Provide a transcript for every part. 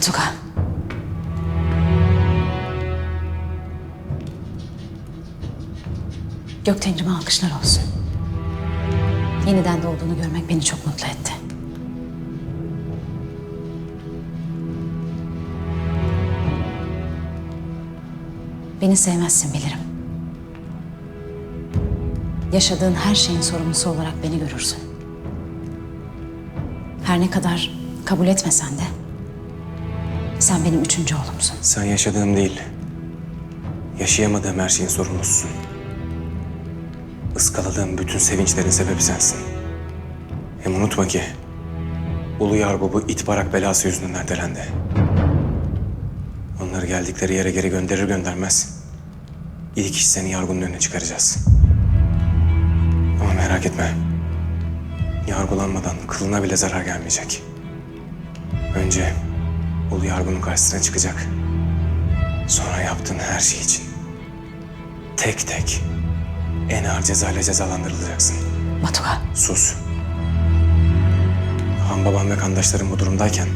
Tugan. Gökten'cime alkışlar olsun. Yeniden doğduğunu görmek beni çok mutlu etti. Beni sevmezsin bilirim. Yaşadığın her şeyin sorumlusu olarak beni görürsün. Her ne kadar kabul etmesen de sen benim üçüncü oğlumsun. Sen yaşadığım değil, yaşayamadığım her şeyin sorumlususun. Iskaladığım bütün sevinçlerin sebebi sensin. Hem unutma ki, Ulu Yargu bu it barak belası yüzünden ertelendi. Onları geldikleri yere geri gönderir göndermez. İlk iş seni Yargun'un önüne çıkaracağız. Ama merak etme. Yargulanmadan kılına bile zarar gelmeyecek. Önce Ulu Yargun'un karşısına çıkacak. Sonra yaptığın her şey için tek tek en ağır cezayla cezalandırılacaksın. Batuhan, Sus. Han babam ve kandaşlarım bu durumdayken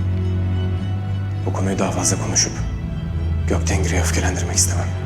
bu konuyu daha fazla konuşup Göktengir'i öfkelendirmek istemem.